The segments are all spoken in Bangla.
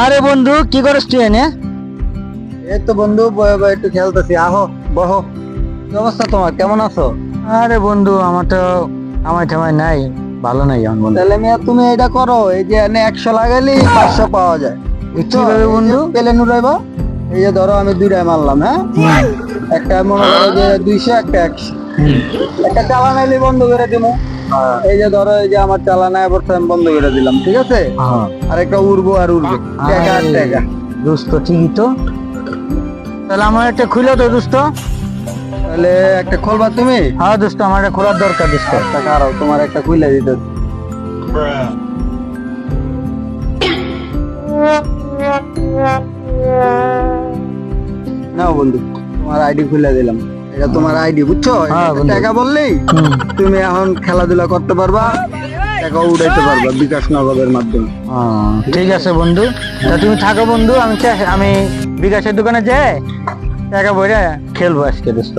আরে বন্ধু কি করিস তুই এনে? এই তো বন্ধু বয়ে বয়ে একটু খেলতেছি। আহো বহো। কি অবস্থা তোমার? কেমন আছো? আরে বন্ধু আমার তো আমার ঠামাই নাই ভালো নাই আমার বন্ধু। তাহলে মিয়া তুমি এটা করো এই যে এনে একশো লাগাইলে পাঁচশো পাওয়া যায়? কীভাবে বন্ধু? পেলে নুরাইবা এই যে ধরো আমি দুইটাই মারলাম হ্যাঁ? একটা মনে করো যে দুইশো একটা একশো। একটা চালান আইলে বন্ধ করে দিবো এই যে ধরো এই যে আমার চালান আমি বন্ধ করে দিলাম ঠিক আছে? হ্যাঁ। আর একটা উড়বো আর উড়বো। টাকা আর টাকা দোস্ত ঠিকই তো। তাহলে আমার একটা খুলে তো দোস্ত। তাহলে একটা খোলবা তুমি? হ্যাঁ দোস্ত আমার একটা খোলার দরকার দোস্ত। একটা কারও তোমার একটা খুলে দিতে। নাও বন্ধু তোমার আইডি খুলে দিলাম। এটা তোমার আইডি বুঝছ? হ্যাঁ, টাকা বললেই তুমি এখন খেলাধুলা করতে পারবা টাকা উঠাইতে পারবা বিকাশ নগদের মাধ্যমে। ঠিক আছে বন্ধু। তা তুমি থাকো বন্ধু আমি আমি বিকাশের দোকানে যাই টাকা বইরা খেলব আজকে দোস্ত।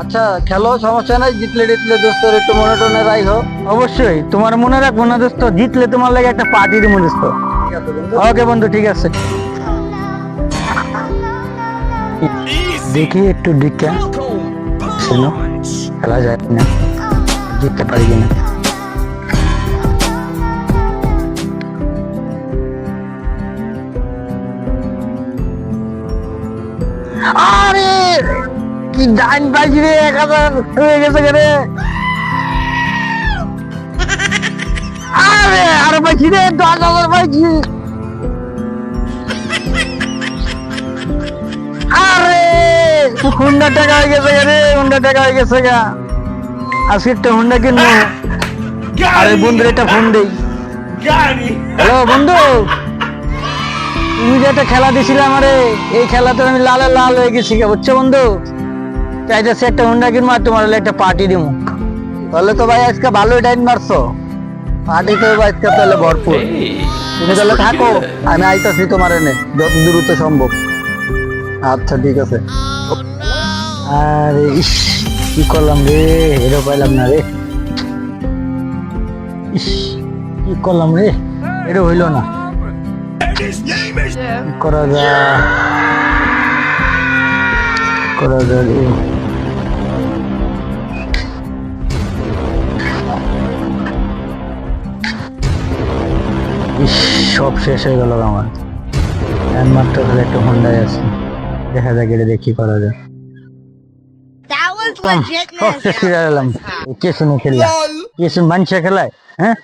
আচ্ছা খেলো সমস্যা নাই জিতলে টিতলে দোস্তর একটু মনে টনে রাখো অবশ্যই তোমার মনে রাখব না দোস্ত জিতলে তোমার লাগে একটা পার্টি দিব দোস্ত। ওকে বন্ধু ঠিক আছে। দেখি একটু দিকটা শোনো খেলা যায় না জিততে পারি কিনা। আরে, কি ডাইন বাজি রে, এক হাজার হয়ে গেছে রে আরে আরে বাজি রে, দশ হাজার বাজি। হুন্ডা টাকা হয়ে গেছে রে হুন্ডা টাকা হয়ে গেছে গা। আজকে হুন্ডা কিনবো? আরে বন্ধুর একটা ফোন দেই। হ্যালো বন্ধু। তুমি যে একটা খেলা দিছিলে আমারে এই খেলাতে আমি লালে লাল হয়ে গেছি গা, বুঝছ বন্ধু? চাইতেছি একটা হুন্ডা কিনবো আর তোমার হলে একটা পার্টি দিব তাহলে তো ভাই আজকে ভালোই টাইম মারছো পার্টি তো আজকে তাহলে ভরপুর। তুমি তাহলে থাকো আমি আইতাছি তোমার এনে যত দ্রুত সম্ভব। আচ্ছা ঠিক আছে। আরে ইস, কি করলাম রে? হেরো পাইলাম না রে। ইস, কি করলাম রে? হেরো হইল না। করা কি করা যায় রে? ইস, সব শেষ হয়ে গেল আমার। একমাত্র একটা হোন্ডাই আছে। দেখা যাক এটা দেখি করা যায়। শুনে খেললাম কে মানুষে খেলায়? হ্যাঁ?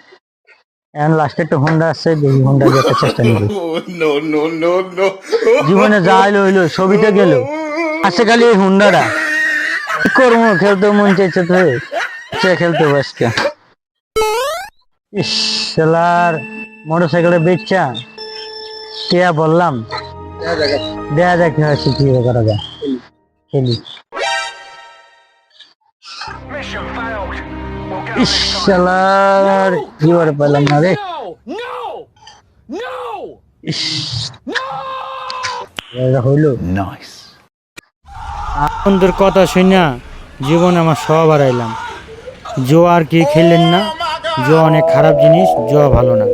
এখন লাস্টে একটা হোন্ডা আছে দেখি হোন্ডা চেষ্টা নিবি. জীবনে যা হইল হইল ছবিতে গেল। আছে খালি এই হুন্ডাটা কি করব খেলতে মন চাইছে তো। সে খেলতে বসকে ইস শালার মোটর সাইকেলে বেচছা কেয়া বললাম? দেয়া যাক। কি হয় শিখি করা যায়। খেলি। ইস শালার জীবনে পেলাম না রে? হইল। বন্ধুর কথা শুনিয়া জীবনে আমার সব হারাইলাম। জো আর কি খেললেন না। জো অনেক খারাপ জিনিস জো ভালো না।